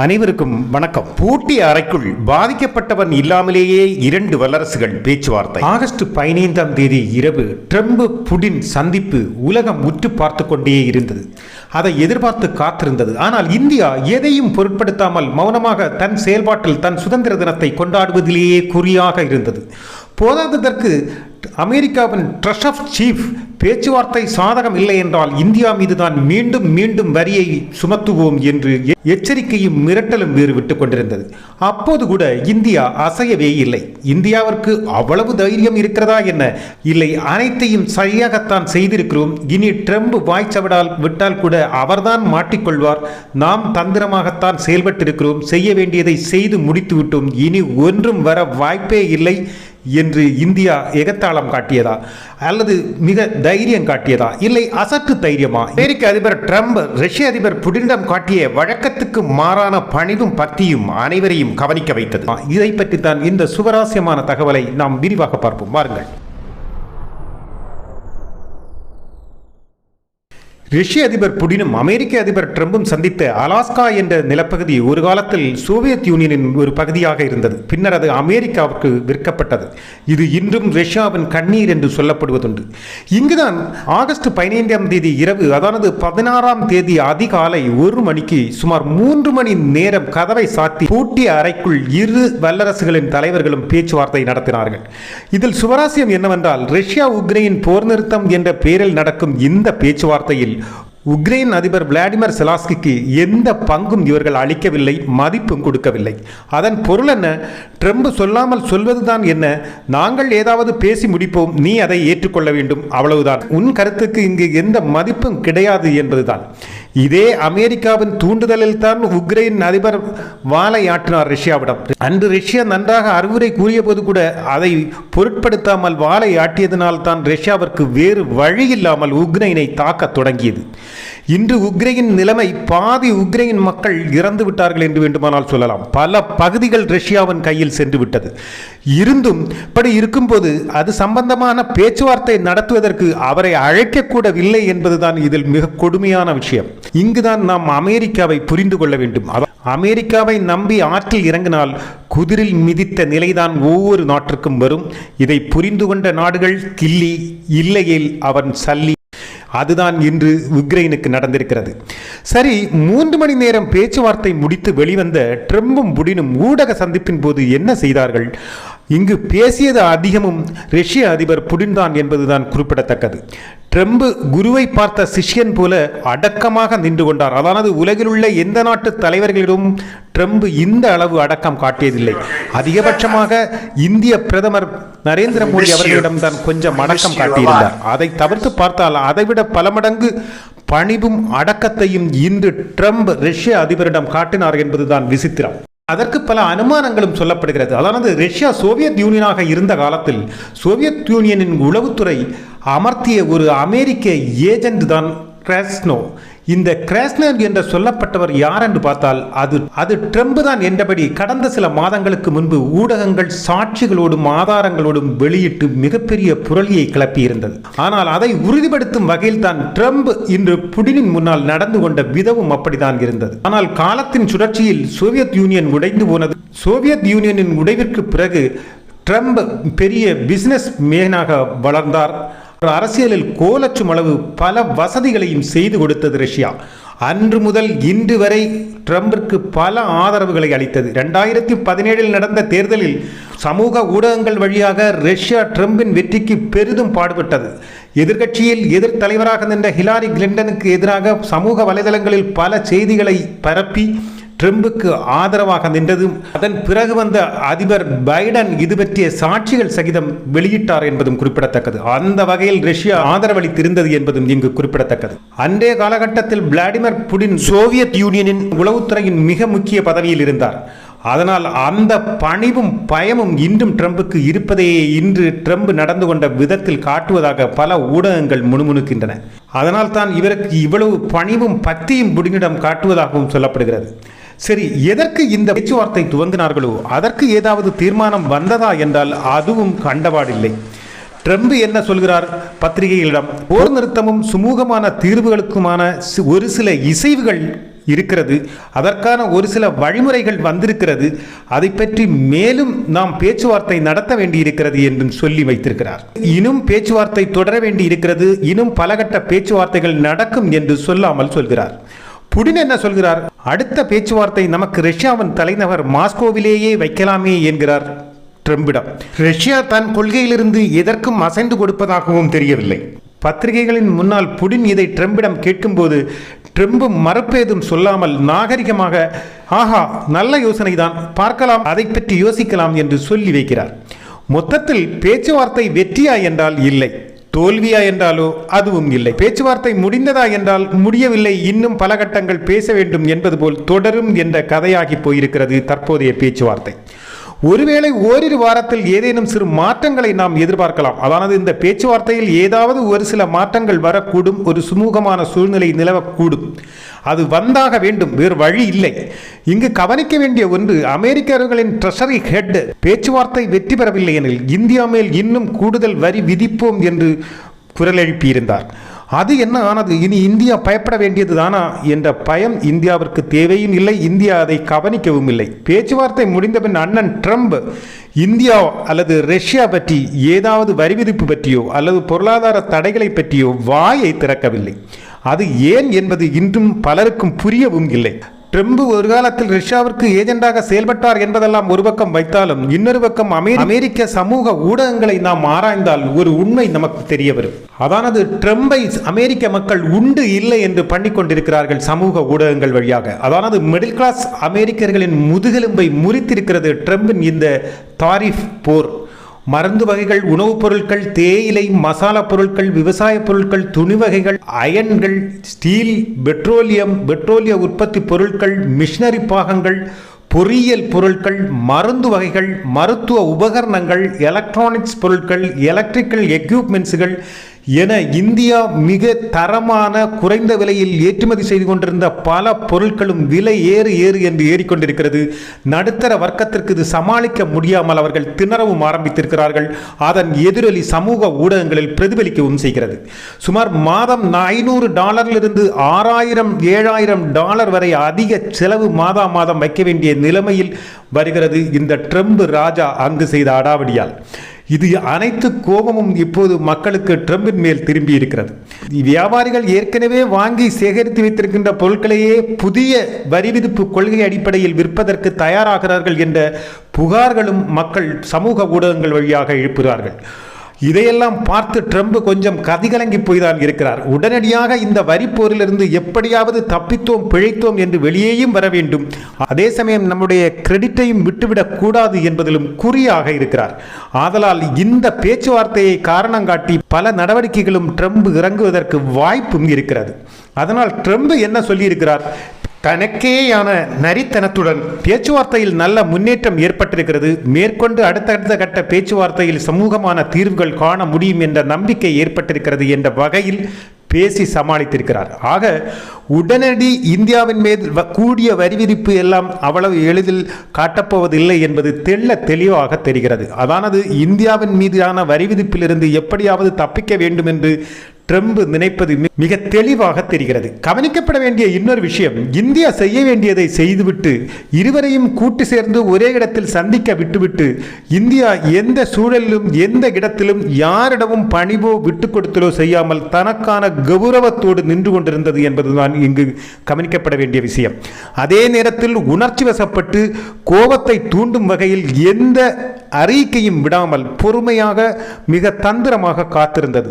அனைவருக்கும் வணக்கம். பூட்டிய அறைக்குள் பாதிக்கப்பட்டவன் இல்லாமலேயே இரண்டு வல்லரசுகள் பேச்சுவார்த்தை. ஆகஸ்ட் பதினைந்தாம் தேதி இரவு ட்ரம்ப் புடின் சந்திப்பு உலகம் உற்று பார்த்து கொண்டே இருந்தது. அதை எதிர்பார்த்து காத்திருந்தது. ஆனால் இந்தியா எதையும் பொருட்படுத்தாமல் மௌனமாக தன் செயல்பாட்டில் தன் சுதந்திர தினத்தை கொண்டாடுவதிலேயே குறியாக இருந்தது. போதாததற்கு அமெரிக்காவின் ட்ரஷ் ஆஃப் சீஃப் பேச்சுவார்த்தை சாதகம் இல்லை என்றால் இந்தியா மீது தான் மீண்டும் மீண்டும் வரியை சுமத்துவோம் என்று எச்சரிக்கையும் மிரட்டலும் வேறு விட்டு கொண்டிருந்தது. அப்போது கூட இந்தியா அசையவே இல்லை. இந்தியாவிற்கு அவ்வளவு தைரியம் இருக்கிறதா என்ன? இல்லை அனைத்தையும் சரியாகத்தான் செய்திருக்கிறோம். இனி ட்ரம்ப் வாய்ச்சவிடால் விட்டால் கூட அவர்தான் மாட்டிக்கொள்வார். நாம் தந்திரமாகத்தான் செயல்பட்டிருக்கிறோம். செய்ய வேண்டியதை செய்து முடித்து விட்டோம் இனி ஒன்றும் வர வாய்ப்பே இல்லை. என்று இந்தியா எகத்தாளம் காட்டியதா? அல்லது மிக தைரியம் காட்டியதா? இல்லை அசட்டு தைரியமா? அமெரிக்க அதிபர் ட்ரம்ப் ரஷ்ய அதிபர் புடினிடம் காட்டிய வழக்கத்துக்கு மாறான பணிவும் பக்தியும் அனைவரையும் கவனிக்க வைத்தது. இதை பற்றி தான் இந்த சுவராசியமான தகவலை நாம் விரிவாக பார்ப்போம். வாருங்கள். ரஷ்ய அதிபர் புடினும் அமெரிக்க அதிபர் ட்ரம்பும் சந்தித்த அலாஸ்கா என்ற நிலப்பகுதி ஒரு காலத்தில் சோவியத் யூனியனின் ஒரு பகுதியாக இருந்தது. பின்னர் அது அமெரிக்காவுக்கு விற்கப்பட்டது. இது இன்றும் ரஷ்யாவின் கண்ணீர் என்று சொல்லப்படுவதுண்டு. இங்குதான் ஆகஸ்ட் பதினைந்தாம் தேதி இரவு அதாவது பதினாறாம் தேதி அதிகாலை ஒரு மணிக்கு சுமார் மூன்று மணி நேரம் கதவை சாத்தி பூட்டிய அறைக்குள் இரு வல்லரசுகளின் தலைவர்களும் பேச்சுவார்த்தை நடத்தினார்கள். இதில் சுவராசியம் என்னவென்றால் ரஷ்யா உக்ரைன் போர் நிறுத்தம் என்ற பெயரில் நடக்கும் இந்த பேச்சுவார்த்தையில் உக்ரைன் அதிபர் விளாடிமிர் செலாஸ்கிக்கு எந்த பங்கும் இவர்கள் அளிக்கவில்லை மதிப்பும் கொடுக்கவில்லை. அதன் பொருள் என்ன? ட்ரம்ப் சொல்லாமல் சொல்வதுதான் என்ன? நாங்கள் ஏதாவது பேசி முடிப்போம் நீ அதை ஏற்றுக்கொள்ள வேண்டும் அவ்வளவுதான். உன் கருத்துக்கு இங்கு எந்த மதிப்பும் கிடையாது என்பதுதான். இதே அமெரிக்காவின் தூண்டுதலில் தான் உக்ரைன் அதிபர் வாளை ஆட்டினார் ரஷ்யாவிடம். அன்று ரஷ்யா நன்றாக அறிவுரை கூறிய போது கூட அதை பொருட்படுத்தாமல் வாளை ஆட்டியதனால் தான் ரஷ்யாவிற்கு வேறு வழி இல்லாமல் உக்ரைனை தாக்க தொடங்கியது. இன்று உக்ரைன் நிலைமை பாதி உக்ரைன் மக்கள் இறந்து விட்டார்கள் என்று வேண்டுமானால் சொல்லலாம். பல பகுதிகள் ரஷ்யாவின் கையில் சென்று விட்டது. இருந்தும் இப்படி இருக்கும்போது அது சம்பந்தமான பேச்சுவார்த்தை நடத்துவதற்கு அவரை அழைக்கக்கூடவில்லை என்பதுதான் இதில் மிக கொடுமையான விஷயம். இங்குதான் நாம் அமெரிக்காவை புரிந்து கொள்ள வேண்டும். அமெரிக்காவை நம்பி ஆற்றில் இறங்கினால் குதிரில் மிதித்த நிலைதான் ஒவ்வொரு நாட்டிற்கும் வரும். இதை புரிந்து கொண்ட நாடுகள் கில்லி இல்லையேல் அவன் சல்லி. அதுதான் இன்று உக்ரைனுக்கு நடந்திருக்கிறது. சரி மூன்று மணி நேரம் பேச்சுவார்த்தை முடித்து வெளிவந்த ட்ரம்பும் புடினும் ஊடக சந்திப்பின் போது என்ன செய்தார்கள்? இங்கு பேசியது அதிகமும் ரஷ்ய அதிபர் புடின் தான் என்பதுதான் குறிப்பிடத்தக்கது. ட்ரம்ப் குருவை பார்த்த சிஷ்யன் போல அடக்கமாக நின்று கொண்டார். அதாவது உலகில் உள்ள எந்த நாட்டு தலைவர்களிடம் ட்ரம்ப் இந்த அளவு அடக்கம் காட்டியதில்லை. அதிகபட்சமாக இந்திய பிரதமர் நரேந்திர மோடி அவர்களிடம் தான் கொஞ்சம் அடக்கம் காட்டியிருந்தார். அதை தவிர்த்து பார்த்தால் அதைவிட பல மடங்கு பணிவும் அடக்கத்தையும் இன்று ட்ரம்ப் ரஷ்ய அதிபரிடம் காட்டினார் என்பதுதான் விசித்திரம். அதற்கு பல அனுமானங்களும் சொல்லப்படுகிறது. அதாவது ரஷ்யா சோவியத் யூனியனாக இருந்த காலத்தில் சோவியத் யூனியனின் உளவுத்துறை அமர்த்திய ஒரு அமெரிக்க ஏஜென்ட் தான் கிராஸ்னோ இந்த கிராஸ்னர் என்று சொல்லப்பட்டவர் யார் என்று பார்த்தால் அது அது ட்ரம்ப் தான் என்றபடி கடந்த சில மாதங்களுக்கு முன்பு ஊடகங்கள் சாட்சிகளோடும் ஆதாரங்களோடும் வெளியிட்டு மிகப்பெரிய புரளியை கிளப்பியிருந்தது. ஆனால் அதை உறுதிப்படுத்தும் வகையில் தான் ட்ரம்ப் இன்று புடினின் முன்னால் நடந்து கொண்ட விதமும் அப்படித்தான் இருந்தது. ஆனால் காலத்தின் சுழற்சியில் சோவியத் யூனியன் உடைந்து போனது. சோவியத் யூனியனின் உடைவிற்கு பிறகு ட்ரம்ப் பெரிய பிசினஸ் மேனாக வளர்ந்தார். அரசியலில் கோலச்சும் அளவு பல வசதிகளையும் செய்து கொடுத்தது ரஷ்யா. அன்று முதல் இன்று வரை ட்ரம்பிற்கு பல ஆதரவுகளை அளித்தது. ரெண்டாயிரத்தி பதினேழில் நடந்த தேர்தலில் சமூக ஊடகங்கள் வழியாக ரஷ்யா ட்ரம்பின் வெற்றிக்கு பெரிதும் பாடுபட்டது. எதிர்க்கட்சியில் எதிர் தலைவராக நின்ற ஹிலாரி கிளின்டனுக்கு எதிராக சமூக வலைதளங்களில் பல செய்திகளை பரப்பி ட்ரம்புக்கு ஆதரவாக நின்றதும் அதன் பிறகு வந்த அதிபர் பைடன் இது பற்றிய சாட்சிகள் சகிதம் வெளியிட்டார் என்பதும் குறிப்பிடத்தக்கது. அந்த வகையில் ரஷ்யா ஆதரவளித்திருந்தது என்பதும் இங்கு குறிப்பிடத்தக்கது. அன்றைய காலகட்டத்தில் விளாடிமிர் புடின் சோவியத் யூனியனின் உளவுத்துறையின் மிக முக்கிய பதவியில் இருந்தார். அதனால் அந்த பணிவும் பயமும் இன்றும் ட்ரம்புக்கு இருப்பதே இன்று ட்ரம்ப் நடந்து கொண்ட விதத்தில் காட்டுவதாக பல ஊடகங்கள் முணுமுணுக்கின்றன. அதனால் தான் இவருக்கு இவ்வளவு பணிவும் பக்தியும் புடினிடம் காட்டுவதாகவும் சொல்லப்படுகிறது. சரி எதற்கு இந்த பேச்சுவார்த்தை துவங்கினார்களோ அதற்கு ஏதாவது தீர்மானம் வந்ததா என்றால் அதுவும் கண்டபாடில்லை ட்ரம்ப் என்ன சொல்கிறார்? பத்திரிகைகளிடம் போர் நிறுத்தமும் சுமூகமான தீர்வுகளுக்குமான ஒரு சில இசைவுகள் இருக்கிறது. அதற்கான ஒரு சில வழிமுறைகள் வந்திருக்கிறது. அதை பற்றி மேலும் நாம் பேச்சுவார்த்தை நடத்த வேண்டியிருக்கிறது என்றும் சொல்லி வைத்திருக்கிறார். இன்னும் பேச்சுவார்த்தை தொடர வேண்டி இருக்கிறது இன்னும் பலகட்ட பேச்சுவார்த்தைகள் நடக்கும் என்று சொல்லாமல் சொல்கிறார். புடின் என்ன சொல்கிறார்? அடுத்த பேச்சுவார்த்தை நமக்கு ரஷ்யாவின் தலைநகர் மாஸ்கோவிலேயே வைக்கலாமே என்கிறார் ட்ரம்பிடம். ரஷ்யா தன் கொள்கையிலிருந்து எதற்கும் அசைந்து கொடுப்பதாகவும் தெரியவில்லை. பத்திரிகைகளின் முன்னால் புடின் இதை ட்ரம்பிடம் கேட்கும்போது ட்ரம்ப் மறுப்பேதும் சொல்லாமல் நாகரிகமாக ஆஹா நல்ல யோசனை தான் பார்க்கலாம் அதை பற்றி யோசிக்கலாம் என்று சொல்லி வைக்கிறார். மொத்தத்தில் பேச்சுவார்த்தை வெற்றியா என்றால் இல்லை. தோல்வியா என்றாலோ அதுவும் இல்லை. பேச்சுவார்த்தை முடிந்ததா என்றால் முடியவில்லை. இன்னும் பல கட்டங்கள் பேச வேண்டும் என்பது போல் தொடரும் என்ற கதையாகி போயிருக்கிறது தற்போதைய பேச்சுவார்த்தை. ஒருவேளை ஓரிரு வாரத்தில் ஏதேனும் சிறு மாற்றங்களை நாம் எதிர்பார்க்கலாம். அதானது இந்த பேச்சுவார்த்தையில் ஏதாவது ஒரு சில மாற்றங்கள் வரக்கூடும் ஒரு சுமூகமான சூழ்நிலை நிலவக்கூடும். அது வந்தாக வேண்டும் வேறு வழி இல்லை. இங்கு கவனிக்க வேண்டிய ஒன்று அமெரிக்கர்களின் ட்ரெஷரி ஹெட் பேச்சுவார்த்தை வெற்றி பெறவில்லை எனில் இந்தியா மேல் இன்னும் கூடுதல் வரி விதிப்போம் என்று குரல் எழுப்பியிருந்தார் அது என்ன ஆனது? இனி இந்தியா பயப்பட வேண்டியது தானா? என்ற பயம் இந்தியாவிற்கு தேவையும் இல்லை. இந்தியா அதை கவனிக்கவும் இல்லை. பேச்சுவார்த்தை முடிந்தபின் அண்ணன் ட்ரம்ப் இந்தியா அல்லது ரஷ்யா பற்றி ஏதாவது வரி விதிப்பு பற்றியோ அல்லது பொருளாதார தடைகளை பற்றியோ வாயை திறக்கவில்லை. அது ஏன் என்பது இன்றும் பலருக்கும் புரியவும் இல்லை. ட்ரம்ப் ஒரு காலத்தில் ரஷ்யாவிற்கு ஏஜெண்டாக செயல்பட்டார் என்பதெல்லாம் ஒரு பக்கம் வைத்தாலும் இன்னொரு பக்கம் அமெரிக்க சமூக ஊடகங்களை நாம் ஆராய்ந்தால் ஒரு உண்மை நமக்கு தெரிய வரும் அதானது ட்ரம்பை அமெரிக்க மக்கள் உண்டு இல்லை என்று பண்ணிக்கொண்டிருக்கிறார்கள் சமூக ஊடகங்கள் வழியாக. அதானது மிடில் கிளாஸ் அமெரிக்கர்களின் முதுகெலும்பை முறித்திருக்கிறது ட்ரம்பின் இந்த தாரிஃப் போர். மருந்து வகைகள் உணவுப் பொருட்கள் தேயிலை மசாலா பொருட்கள் விவசாய பொருட்கள் துணி வகைகள் அயன்கள் ஸ்டீல் பெட்ரோலியம் பெட்ரோலிய உற்பத்தி பொருட்கள் மிஷினரி பாகங்கள் பொறியியல் பொருட்கள் மருந்து வகைகள் மருத்துவ உபகரணங்கள் எலக்ட்ரானிக்ஸ் பொருட்கள் எலக்ட்ரிக்கல் எக்யூப்மெண்ட்ஸுகள் என இந்தியா மிக தரமான குறைந்த விலையில் ஏற்றுமதி செய்து கொண்டிருந்த பல பொருட்களும் விலை ஏறு ஏறு என்று ஏறிக்கொண்டிருக்கிறது. நடுத்தர வர்க்கத்திற்கு இது சமாளிக்க முடியாமல் அவர்கள் திணறவும் ஆரம்பித்திருக்கிறார்கள். அதன் எதிரொலி சமூக ஊடகங்களில் பிரதிபலிக்கவும் செய்கிறது. சுமார் மாதம் ஐநூறு டாலரிலிருந்து ஆறாயிரம் ஏழாயிரம் டாலர் வரை அதிக செலவு மாதா மாதம் வைக்க வேண்டிய நிலைமையில் வருகிறது இந்த ட்ரம்ப் ராஜா அங்கு செய்த அடாவடியால். இது அனைத்து கோபமும் இப்போது மக்களுக்கு ட்ரம்பின் மேல் திரும்பி இருக்கிறது. வியாபாரிகள் ஏற்கனவே வாங்கி சேகரித்து வைத்திருக்கின்ற பொருட்களையே புதிய வரி விதிப்பு கொள்கை அடிப்படையில் விற்பதற்கு தயாராகிறார்கள் என்ற புகார்களும் மக்கள் சமூக ஊடகங்கள் வழியாக எழுப்புகிறார்கள். இதையெல்லாம் பார்த்து ட்ரம்ப் கொஞ்சம் கதிகலங்கி போய்தான் இருக்கிறார். உடனடியாக இந்த வரி போரிலிருந்து எப்படியாவது தப்பித்தோம் பிழைத்தோம் என்று வெளியேயும் வர வேண்டும். அதே சமயம் நம்முடைய கிரெடிட்டையும் விட்டுவிடக் கூடாது என்பதிலும் குறியாக இருக்கிறார். ஆதலால் இந்த பேச்சுவார்த்தையை காரணம் காட்டி பல நடவடிக்கைகளும் ட்ரம்ப் இறங்குவதற்கு வாய்ப்பும் இருக்கிறது. அதனால் ட்ரம்ப் என்ன சொல்லியிருக்கிறார்? தனக்கேயான நரித்தனத்துடன் பேச்சுவார்த்தையில் நல்ல முன்னேற்றம் ஏற்பட்டிருக்கிறது. மேற்கொண்டு அடுத்தடுத்த கட்ட பேச்சுவார்த்தையில் சமூகமான தீர்வுகள் காண முடியும் என்ற நம்பிக்கை ஏற்பட்டிருக்கிறது என்ற வகையில் பேசி சமாளித்திருக்கிறார். ஆக உடனடி இந்தியாவின் மீது வ- கூடிய வரி விதிப்பு எல்லாம் அவ்வளவு எளிதில் காட்டப்போவதில்லை என்பது தெள்ள தெளிவாக தெரிகிறது. அதானது இந்தியாவின் மீதான வரி விதிப்பிலிருந்து எப்படியாவது தப்பிக்க வேண்டும் என்று ட்ரம்ப் நினைப்பது மிக தெளிவாக தெரிகிறது. கவனிக்கப்பட வேண்டிய இன்னொரு விஷயம் இந்தியா செய்ய வேண்டியதை செய்துவிட்டு இருவரையும் கூட்டு சேர்ந்து ஒரே இடத்தில் சந்திக்க விட்டுவிட்டு இந்தியா எந்த சூழலிலும் எந்த இடத்திலும் யாரிடமும் பணிவோ விட்டு கொடுத்தலோ செய்யாமல் தனக்கான கௌரவத்தோடு நின்று கொண்டிருந்தது என்பதுதான் இங்கு கவனிக்கப்பட வேண்டிய விஷயம். அதே நேரத்தில் உணர்ச்சி வசப்பட்டு கோபத்தை தூண்டும் வகையில் எந்த அறிக்கையும் விடாமல் பொறுமையாக மிக தந்திரமாக காத்திருந்தது.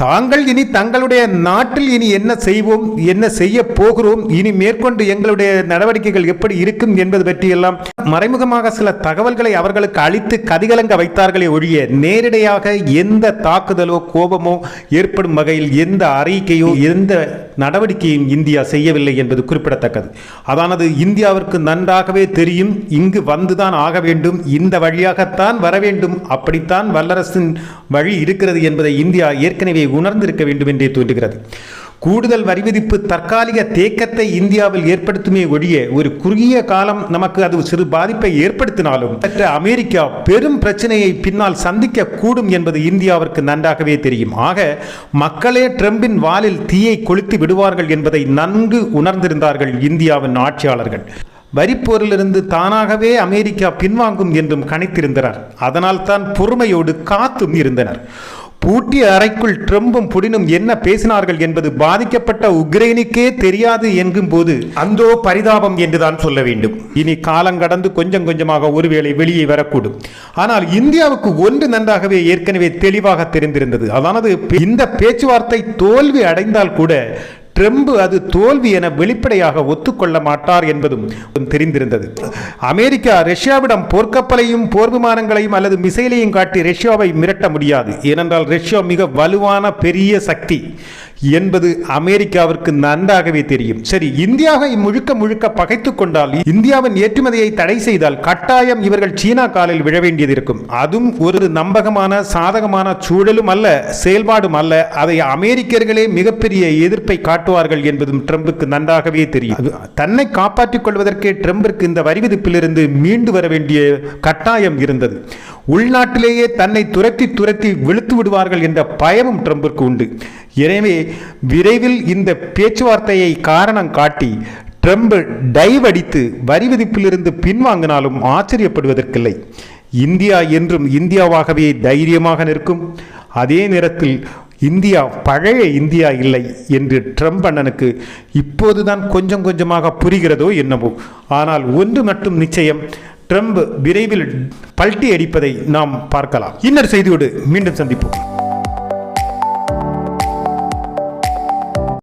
தாங்கள் இனி தங்களுடைய நாட்டில் இனி என்ன செய்வோம் என்ன செய்ய போகிறோம் இனி மேற்கொண்டு எங்களுடைய நடவடிக்கைகள் எப்படி இருக்கும் என்பது பற்றியெல்லாம் மறைமுகமாக சில தகவல்களை அவர்களுக்கு அளித்து கதிகலங்க வைத்தார்களே ஒழிய நேரடியாக எந்த தாக்குதலோ கோபமோ ஏற்படும் வகையில் எந்த அறிக்கையோ எந்த நடவடிக்கையும் இந்தியா செய்யவில்லை என்பது குறிப்பிடத்தக்கது. அதானது இந்தியாவிற்கு நன்றாகவே தெரியும் இங்கு வந்துதான் ஆக வேண்டும் இந்த வழியாகத்தான் வர வேண்டும் அப்படித்தான் வல்லரசின் வழி இருக்கிறது என்பதை இந்தியா ஏற்கனவே உணர்ந்திருக்க வேண்டும் என்றே தோன்றுகிறது. கூடுதல் வரி விதிப்பு தற்காலிக தேக்கத்தை இந்தியாவில் ஏற்படுத்துமே ஒழிய ஒரு குறுகிய காலம் நமக்கு அது சிறு பாதிப்பை ஏற்படுத்தினாலும் மற்ற அமெரிக்கா பெரும் பிரச்சனையை பின்னால் சந்திக்க கூடும் என்பது இந்தியாவிற்கு நன்றாகவே தெரியும். ஆக மக்களே ட்ரம்பின் வாலில் தீயை கொளுத்தி விடுவார்கள் என்பதை நன்கு உணர்ந்திருந்தார்கள் இந்தியாவின் ஆட்சியாளர்கள். வரிப்போரிலிருந்து தானாகவே அமெரிக்கா பின்வாங்கும் என்றும் கணித்திருந்தனர். அதனால் தான் பொறுமையோடு காத்தும் இருந்தனர். பூட்டிய அறைக்குள் ட்ரம்பும் புடினும் என்ன பேசினார்கள் என்பது பாதிக்கப்பட்ட உக்ரைனுக்கே தெரியாது என்கும் போது அந்தோ பரிதாபம் என்றுதான் சொல்ல வேண்டும். இனி காலம் கடந்து கொஞ்சம் கொஞ்சமாக ஒருவேளை வெளியே வரக்கூடும். ஆனால் இந்தியாவுக்கு ஒன்று நன்றாகவே ஏற்கனவே தெளிவாக தெரிந்திருந்தது. அதானது இந்த பேச்சுவார்த்தை தோல்வி அடைந்தால் கூட ட்ரம்ப் அது தோல்வி என வெளிப்படையாக ஒத்துக்கொள்ள மாட்டார் என்பதும் தெரிந்திருந்தது. அமெரிக்கா ரஷ்யாவிடம் போர்க்கப்பலையும் போர் விமானங்களையும் அல்லது மிசைலையும் காட்டி ரஷ்யாவை மிரட்ட முடியாது. ஏனென்றால் ரஷ்யா மிக வலுவான பெரிய சக்தி. என்பது அமெரிக்காவிற்கு நன்றாகவே தெரியும். சரி இந்தியாவை முழுக்க முழுக்க பகைத்துக் கொண்டால் இந்தியாவின் ஏற்றுமதியை தடை செய்தால் கட்டாயம் இவர்கள் சீனா காலில் விழ வேண்டியது இருக்கும் அதுவும் ஒரு நம்பகமான சாதகமான சூழலும் அல்ல செயல்பாடும் அல்ல. அதை அமெரிக்கர்களே மிகப்பெரிய எதிர்ப்பை காட்டுவார்கள் என்பதும் ட்ரம்புக்கு நன்றாகவே தெரியும். தன்னை காப்பாற்றிக் கொள்வதற்கே ட்ரம்பிற்கு இந்த வரிவிதிப்பிலிருந்து மீண்டு வர வேண்டிய கட்டாயம் இருந்தது. உள்நாட்டிலேயே தன்னை துரத்தி துரத்தி வெளுத்து விடுவார்கள் என்ற பயமும் ட்ரம்பிற்கு உண்டு. எனவே விரைவில் இந்த பேச்சுவார்த்தையை காரணம் காட்டி ட்ரம்ப் டைவ் அடித்து வரி விதிப்பிலிருந்து பின்வாங்கினாலும் ஆச்சரியப்படுவதற்கில்லை. இந்தியா என்றும் இந்தியாவாகவே தைரியமாக நிற்கும். அதே நேரத்தில் இந்தியா பழைய இந்தியா இல்லை என்று ட்ரம்ப் அண்ணனுக்கு இப்போதுதான் கொஞ்சம் கொஞ்சமாக புரிகிறதோ என்னவோ. ஆனால் ஒன்று மட்டும் நிச்சயம் ட்ரம்ப் விரைவில் பல்ட்டி அடிப்பதை நாம் பார்க்கலாம். இன்னொரு செய்தியோடு மீண்டும் சந்திப்போம்.